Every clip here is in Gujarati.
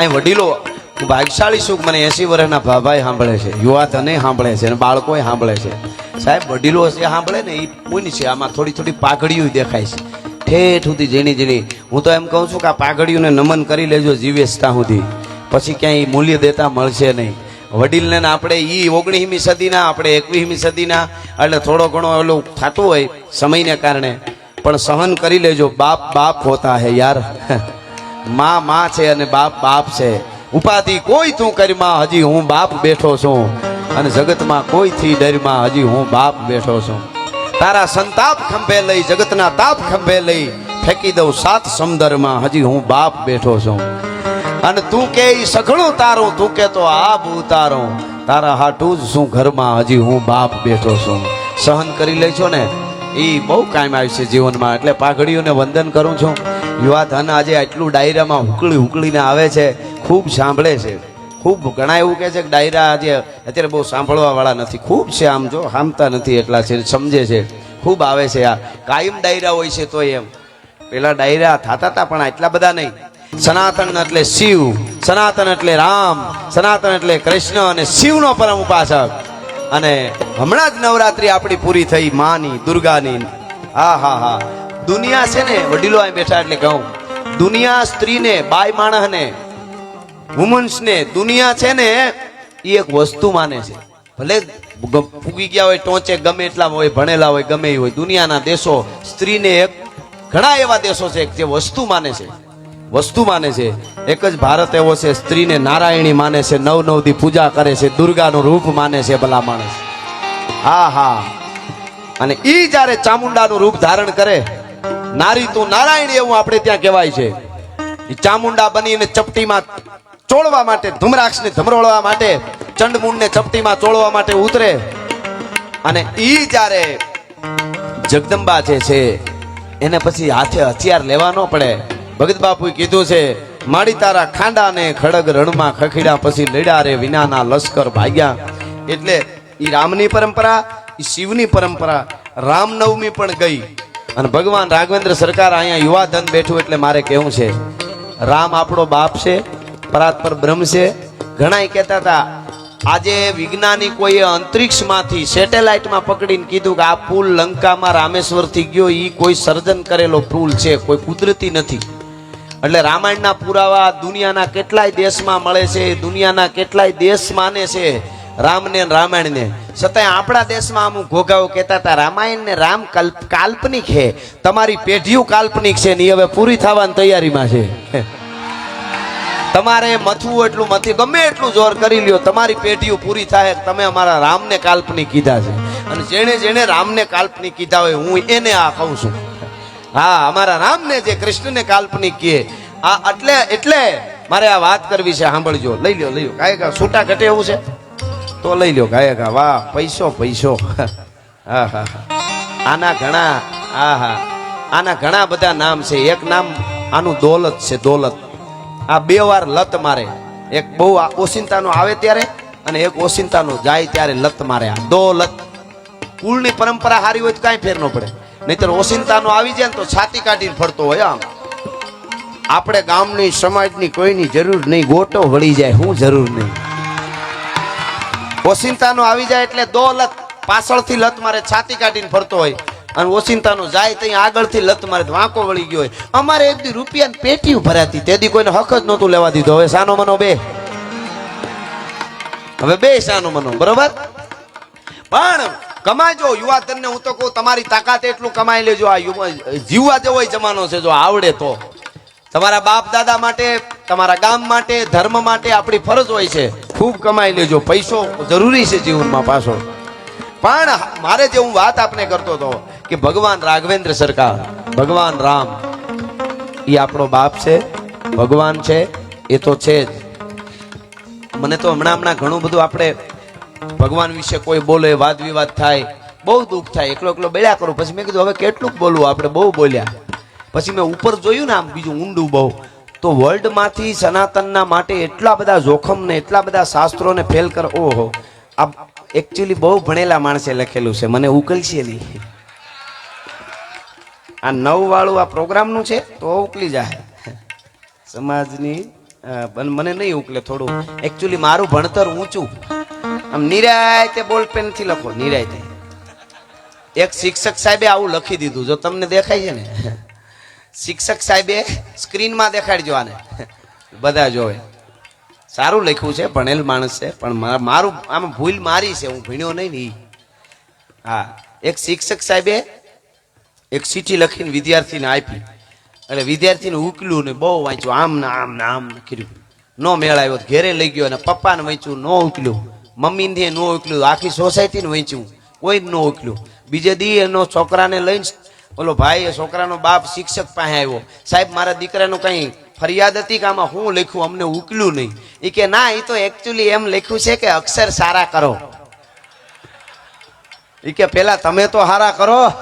અહીં વડીલો ભાગશાળી સુખ મને એસી વર્ષના ભાભાઈ સાંભળે છે, યુવા તને સાંભળે છે અને બાળકોએ સાંભળે છે. સાહેબ, વડીલો જે સાંભળે ને એ પૂન છે? આમાં થોડી થોડી પાઘડીઓ દેખાય છે. ઠેઠ સુધી ઝીણી ઝીણી હું તો એમ કહું છું કે આ પાઘડીઓને નમન કરી લેજો જીવેશ ત્યાં સુધી. પછી ક્યાંય મૂલ્ય દેતા મળશે નહીં. વડીલને આપણે એ ઓગણીસમી સદીના, આપણે એકવીસમી સદીના, એટલે થોડો ઘણો એલો થતું હોય સમયને કારણે. પણ સહન કરી લેજો. બાપ બાપ હોતા હે યાર. માં માં છે અને બાપ બાપ છે. ઉપાધિ કોઈ તું કરીમાં હજી હું બાપ બેઠો છું. અને જગતમાં કોઈથી ડરમાં હજી હું બાપ બેઠો છું. તારા સંતાપ ખંભે લઈ, જગતના તાપ ખંભે લઈ, ફેંકી દઉં સાત સમંદરમાં, હજી હું બાપ બેઠો છું. અને તું કે એ સઘળું તારું, તું કે તો આબ ઉતારું. તારા હાટું જ શું ઘરમાં, હજી હું બાપ બેઠો છું. સહન કરી લેજો ને. એ બહુ કાયમ આવ્યું છે જીવનમાં. એટલે પાઘડીઓને વંદન કરું છું. યુવા ધન આજે આટલું ડાયરામાં હુકળી હુકળીને આવે છે, ખૂબ સાંભળે છે. ખૂબ ઘણા એવું કહે છે કે ડાયરા આજે અત્યારે બહુ સાંભળવાવાળા નથી. ખૂબ છે આમ જો સામતા નથી એટલા છે, સમજે છે. ખૂબ આવે છે આ. કાયમ ડાયરા હોય છે તો એમ. પેલા ડાયરા થતા હતા પણ આટલા બધા નહીં. સનાતન એટલે શિવ, સનાતન એટલે રામ, સનાતન એટલે કૃષ્ણ અને શિવનો પરમ ઉપાસક. અને હમણાં જ નવરાત્રી આપણી પૂરી થઈ, માની, દુર્ગાની. હા હા હા. દુનિયા છે ને, વડીલો અહીં બેઠા એટલે કહું. દુનિયા સ્ત્રીને બાય માણસને વુમન્સને દુનિયા છે ને એ એક વસ્તુ માને છે. ભલે ફૂગી ગયા હોય, ટોચે ગમે એટલા હોય, ભણેલા હોય, ગમે એ હોય, દુનિયાના દેશો સ્ત્રીને એક ઘણા એવા દેશો છે જે વસ્તુ માને છે. વસ્તુ માને છે. એક જ ભારત એવો છે, સ્ત્રીને નારાયણી માને છે, નવ નવ દી પૂજા કરે છે, દુર્ગાનું રૂપ માને છે ભલા માણસ. હા હા. અને ઈ જ્યારે ચામુંડાનું રૂપ ધારણ કરે, નારી તું નારાયણી એવું આપણે ત્યાં કહેવાય છે. એ ચામુંડા બનીને ચપટીમાં ચોળવા માટે, ધુમરાક્ષને ધમરોળવા માટે ચંડમુંડને ચપટીમાં ચોળવા માટે ઉતરે. અને ઈ જ્યારે જગદંબા જે છે, એને પછી હાથે હથિયાર લેવા ન પડે. ભગત બાપુએ કીધું છે માડી તારા ખાંડા ને ખડગ રણમાં ખખીડા પછી લડ્યા રે વિનાના લશ્કર ભાગ્યા. એટલે એ રામની પરંપરા એ શિવની પરંપરા, રામનવમી પણ ગઈ. અને ભગવાન રાઘવેન્દ્ર સરકાર અહીંયા યુવા ધન બેઠું એટલે મારે કહેવું છે, રામ આપણો બાપ છે પરાત્પર બ્રહ્મ છે. ઘણા કહેતા હતા, આજે વૈજ્ઞાનિકોએ અંતરિક્ષમાંથી સેટેલાઇટમાં પકડીને કીધું કે આ પુલ લંકામાં રામેશ્વરથી ગયો એ કોઈ સર્જન કરેલો પુલ છે, કોઈ કુદરતી નથી. એટલે રામાયણના પુરાવા દુનિયાના કેટલાય દેશમાં મળે છે, દુનિયાના કેટલાય દેશ માને છે રામને રામાયણને. છતાંય આપણા દેશમાં અમુક ઘોઘાઓ કહેતા હતા રામાયણ ને રામ કલ્પ, કાલ્પનિક છે તમારી પેઢીઓ કાલ્પનિક છે ને એ હવે પૂરી થવાની તૈયારીમાં છે. તમારે મથવું એટલું મથી, ગમે એટલું જોર કરી લ્યો, તમારી પેઢીઓ પૂરી થાય, તમે અમારા રામને કાલ્પનિક કીધા છે. અને જેણે જેણે રામને કાલ્પનિક કીધા હોય, હું એને આ કહું છું. હા, અમારા રામને જે કૃષ્ણને કાલ્પનિક કહે, આ એટલે એટલે મારે આ વાત કરવી છે, સાંભળજો. લઈ લ્યો લઈ લ્યો. ગાયકા છૂટા ઘટે એવું છે? તો લઈ લ્યો, ગાયકા વાહ, પૈસો પૈસો. હા હા આના ઘણા, હા હા. આના ઘણા બધા નામ છે. એક નામ આનું દોલત છે, દોલત. આ બે વાર લત મારે. એક બહુ ઓસિંતાનો આવે ત્યારે અને એક ઓસિંતાનો જાય ત્યારે લત મારે. આ દોલત. કુળની પરંપરા હારી હોય તો કાંઈ ફેર ન પડે. નહીતર ઓસિંતાનો આવી જાય ને તો છાતી કાઢીને ફરતો હોય આમ. આપણે ગામની સમાજની કોઈની જરૂર નહીં, ગોટો વળી જાય, હું જરૂર નહીં. ઓસિંતાનો આવી જાય એટલે દો લત, પાછળથી લત મારે છાતી કાઢીને ફરતો હોય. અને ઓસિંતાનો જાય ત્યાં આગળથી લત મારે વાંકો વળી ગયો હોય. અમારે એક દી રૂપિયા પેટી ભરાતી તેથી કોઈને હક જ નહોતું લેવા દીધો. હવે સાનો મનો બે. હવે બે સાનો મનો, બરોબર? પણ કમાજો યુવા તનને હું તો કહું, તમારી તાકાત એટલું કમાઈ લેજો. આ જીવવા જેવો જમાનો છે, જો આવડે તો. તમારા બાપ દાદા માટે, તમારા ગામ માટે, ધર્મ માટે આપણી ફરજ હોય છે. ખૂબ કમાઈ લેજો. પૈસો જરૂરી છે જીવનમાં પાછો. પણ મારે જે હું વાત આપને કરતો હતો કે ભગવાન રાઘવેન્દ્ર સરકાર, ભગવાન રામ એ આપણો બાપ છે, ભગવાન છે, એ તો છે જ. મને તો હમણાં હમણાં ઘણું બધું આપણે ભગવાન વિશે કોઈ બોલે વાદ વિવાદ થાય, બહુ દુઃખ થાય. એકલો એકલો બેડ્યા કરું. પછી મેં કીધું, હવે કેટલું બોલવું? આપણે બહુ બોલ્યા. પછી મેં ઉપર જોયું ને આમ બીજું ઊંડું બહુ. તો વર્લ્ડમાંથી સનાતનના માટે એટલા બધા જોખમને, એટલા બધા શાસ્ત્રોને ફેલ કર ઓહો. આ એકચ્યુઅલી બહુ ભણેલા માણસે લખેલું છે. મને ઉકલશે નહીં. આ નવ વાળું આ પ્રોગ્રામનું છે, તો ઉકલી જાય. સમાજની મને નહીં ઉકલે થોડું. એકચ્યુઅલી મારું ભણતર ઊંચું. આમ નિરાયતે બોલ પેનથી લખો, નિરાયતે. એક શિક્ષક સાહેબે આવું લખી દીધું, જો તમને દેખાય છે ને. શિક્ષક સાહેબે સ્ક્રીનમાં દેખાડજો આને. બધા જોવે. સારું લખ્યું છે, ભણેલ માણસ છે, પણ મારું, આમ ભૂલ મારી છે, હું ભણ્યો નહીં ને હા, એક શિક્ષક સાહેબે એક ચીઠી લખીને વિદ્યાર્થીને આપી. એટલે વિદ્યાર્થીને ઉકલ્યું ને બહુ વાંચ્યું, આમ ને આમ ને આમ ને કર્યું. નો મેળ આવ્યો, ઘેરે લઈ ગયો અને પપ્પાને વાંચ્યું, નો ઉકલ્યું. મમ્મીને ન ઓકલ્યું આખી સોસાયટીને વેચ્યું કોઈ જ ઓકલ્યું બીજે દી એનો છોકરાને લઈને ઓલો ભાઈ, એ છોકરાનો બાપ શિક્ષક પાસે આવ્યો. સાહેબ, મારા દીકરાનું કઈ ફરિયાદ હતી કે આમાં હું લખ્યું? અમને ઉકલ્યું નહીં. એ કે, ના એ તો એકચ્યુઅલી એમ લખ્યું છે કે અક્ષર સારા કરો. એ કે, પેલા તમે તો હારા કરો.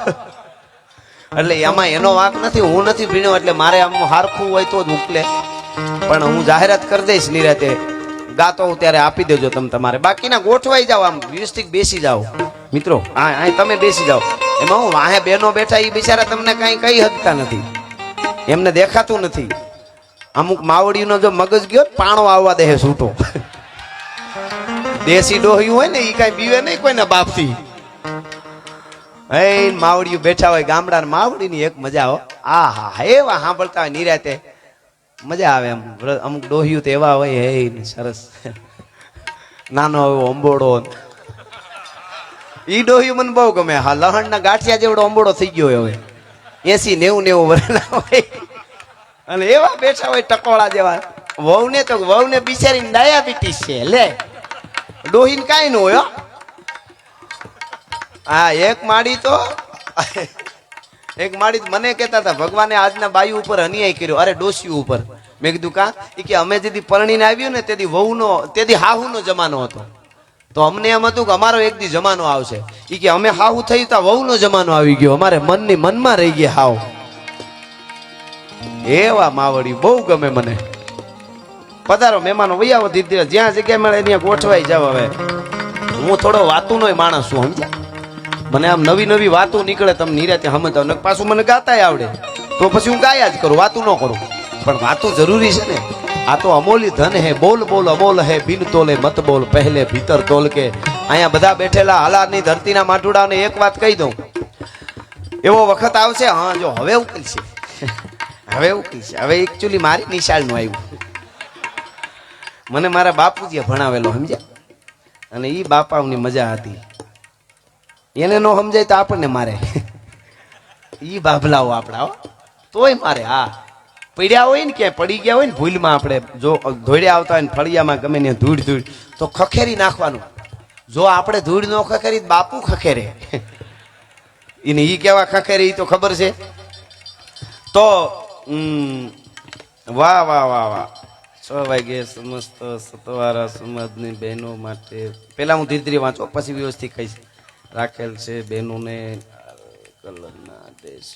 એટલે એમાં એનો વાંક નથી, હું નથી ભીણ્યો, એટલે મારે આમ હારખું હોય તો જ ઉકલે. પણ હું જાહેરાત કરી દઈશ નિરાતે. ગાતો હું ત્યારે આપી દેજો તમે તમારે. બાકીના ગોઠવાઈ જાઓ આમ વ્યવસ્થિત બેસી જાઓ. મિત્રો હા અહીં તમે બેસી જાઓ. એમાં હું વાહે બહેનો બેઠા એ બિચારા તમને કાંઈ કહી શકતા નથી. એમને દેખાતું નથી. અમુક માવડીનો જો મગજ ગયો પાણો આવવા દે છૂટો. દેશી ડોહ્યું હોય ને એ કાંઈ બીવે નહીં કોઈના બાપથી. એ માવડીઓ બેઠા હોય ગામડા માવડીની એક મજા હો. આ હા, એવા સાંભળતા હોય નિરાતે. મજા આવે એમ. અમુક ડોહ્યું તો એવા હોય, હે, ને સરસ. નાનો એવો અંબોડો. ઈ ડોહ્યું મને બહુ ગમે. હા, લહણના ગાંઠિયા જેવડો અંબોડો થઈ ગયો હવે. એસી નેવું નેવું વર્ષના હોય. અને એવા બેઠા હોય ટકોળા જેવા. વહુને તો વહુને બિચારીને ડાયાબિટીસ છે, લે. ડોહીને કાંઈ ન હોય. હા. એક માડી તો એક માળી મને કહેતા હતા, ભગવાને આજના બાયુ ઉપર અન્યાય કર્યો. અરે ડોસી ઉપર. મેં કીધું, કા? ઈ કે અમે જેથી પરણીને આવ્યું ને, તેથી વહુનો, તેથી હાહુનો જમાનો હતો. તો અમને એમ હતું કે અમારો એક દી જમાનો આવશે. એ કે અમે હાહુ થયું તા વહુનો જમાનો આવી ગયો. અમારે મનની મનમાં રહી ગયા હાવ. એવા માવડી, બહુ ગમે મને. પધારો, મહેમાનો વૈયાવો ધીરે ધીરે જ્યાં જગ્યા મળે ત્યાં ગોઠવાઈ જાવ હવે. હું થોડો વાતુનો માણસ છું, સમજ્યા? મને આમ નવી નવી વાતો નીકળે, તમે નિરાતે સમજતા ને પાછું મને ગાતાય આવડે. તો પછી હું ગાયા જ કરું, વાતું ન કરું. પણ વાતો જરૂરી છે ને. આ તો અમોલી ધન હે, બોલ બોલ અમોલ હે, બિન તોલે મત બોલ, પહેલે ભીતર તોલ કે અહીંયા બધા બેઠેલા હાલારની ધરતીના માટુડાને એક વાત કહી દઉં. એવો વખત આવશે, હા, જો, હવે ઉકલશે હવે ઉકલશે હવે એકચ્યુઅલી મારી નિશાળનું આવ્યું. મને મારા બાપુજીએ ભણાવેલો, સમજ્યા? અને એ બાપાઓની મજા હતી. એને નો સમજાય તો આપણને મારે. ઈ બાબલાઓ આપણા. તોય મારે, હા. પડ્યા હોય ને ક્યાંય, પડી ગયા હોય ને ભૂલમાં આપણે જો ધોળ્યા આવતા હોય ને ફળિયામાં ગમે ને ધૂળ ધૂળ, તો ખખેરી નાખવાનું. જો આપણે ધૂળ નો ખખેરી બાપુ ખખેરે. એને ઈ કેવા ખખેરે ઈ તો ખબર છે? તો વાહ વાહ વાહ વાહ. છ વાગે સમસ્ત સતવારા સમાજની બહેનો માટે પહેલા હું ધીરે ધીરે વાંચો, પછી વ્યવસ્થિત કહીશ. રાખેલ છે બહેનોને, કલરના દેશ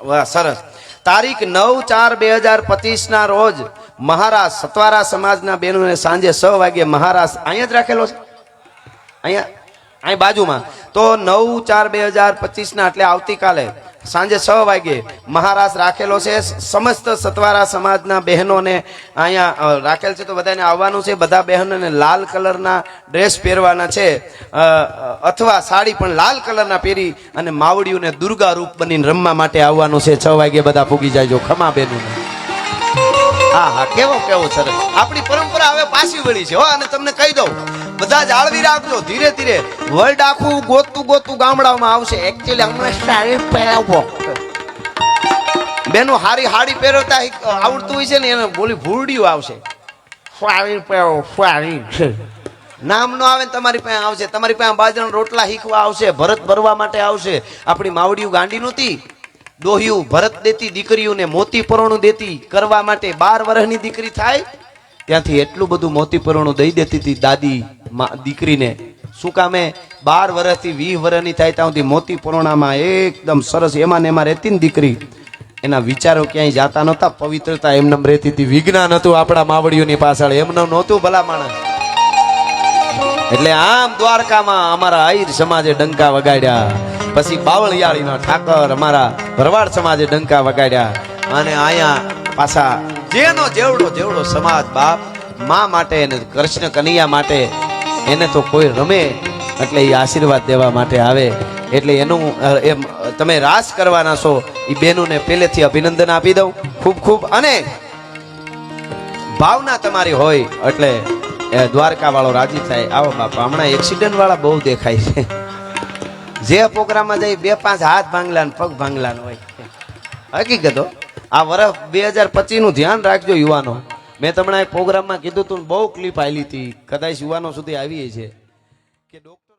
વાહ, સરસ. તારીખ નવ ચાર બે હજાર પચીસ ના રોજ મહારાજ સતવારા સમાજના બહેનોને સાંજે છ વાગે મહારાજ અહીંયા જ રાખેલો છે? અહીંયા? અહીં બાજુમાં. તો નવ ચાર બે હજાર પચીસ ના એટલે આવતીકાલે સાંજે છ વાગે મહારાષ્ટ્ર રાખેલો છે. સમસ્ત સતવારા સમાજના બહેનોને અહીંયા રાખેલ છે. તો બધાને આવવાનું છે. બધા બહેનોને લાલ કલરના ડ્રેસ પહેરવાના છે. અથવા સાડી પણ લાલ કલરના પહેરી અને માવડીઓને દુર્ગા રૂપ બનીને રમવા માટે આવવાનું છે. છ વાગે બધા પૂગી જાય ખમા બહેનોને. હા હા, કેવો કેવો સરસ. આપણી પરંપરા હવે પાછી વળી છે હો, અને તમને કહી દઉં. બધા જાળવી રાખજો. ધીરે ધીરે વર્લ્ડ આખું ગોતું ગોતું ગામડામાં આવશે. એકચ્યુઅલી હમણાં સારી પહેરાવો બેનો હારી હાડી પહેરતા આવડતું હોય છે ને એને બોલી ભૂરડિયું આવશે. સારી પહેરો સારી. નામ નો આવે તમારી પાસે આવશે. તમારી પાસે બાજરાના રોટલા શીખવા આવશે ભરત ભરવા માટે આવશે. આપણી માવડીયું ગાંડી નહોતી. દોહ્યું ભરત દેતી દીકરીઓને મોતી પરોણું દેતી. કરવા માટે બાર વર્ષની દીકરી થાય ત્યાંથી એટલું બધું મોતી પરોણું દઈ દેતી હતી દાદી. દીકરીને. શું કામે બાર વર્ષથી વીસ વર્ષની થાય ત્યાં સુધી મોતી પૂર્ણામાં એકદમ સરસ એમાં ને એમાં રહેતી ને દીકરી. એના વિચારો ક્યાંય જાતા નહોતા, પવિત્રતા એમને એમ રહેતી હતી. વિજ્ઞાન હતું આપણા માવડીઓની પાછળ એમને નહોતું ભલા માણસ. એટલે આમ દ્વારકામાં અમારા આહિર સમાજે ડંકા વગાડ્યા. પછી બાવળિયાળીના ઠાકર અમારા ભરવાડ સમાજે ડંકા વગાડ્યા. અને અહીંયા પાછા જેનો જેવડો જેવડો સમાજ બાપ, મા માટે અને કૃષ્ણ કનૈયા માટે એને તો કોઈ રમે એટલે એ આશીર્વાદ દેવા માટે આવે. એટલે એનું એમ, તમે રાસ કરવાના છો એ બેનોને પહેલેથી અભિનંદન આપી દઉં. ખૂબ ખૂબ, અને ભાવના તમારી હોય એટલે દ્વારકા વાળો રાજી થાય. આવો બાપા, હમણાં એક્સિડન્ટ વાળા બહુ દેખાય છે. જે પ્રોગ્રામમાં જાય, બે પાંચ હાથ ભાંગલા ને પગ ભાંગલા હોય. હકીકતો આ વર્ષ બે હજાર પચીસનું ધ્યાન રાખજો યુવાનો. મેં તમને એક પ્રોગ્રામમાં કીધું તું બહુ ક્લિપ આવેલી હતી. કદાચ યુવાનો સુધી આવી છે કે ડોક્ટર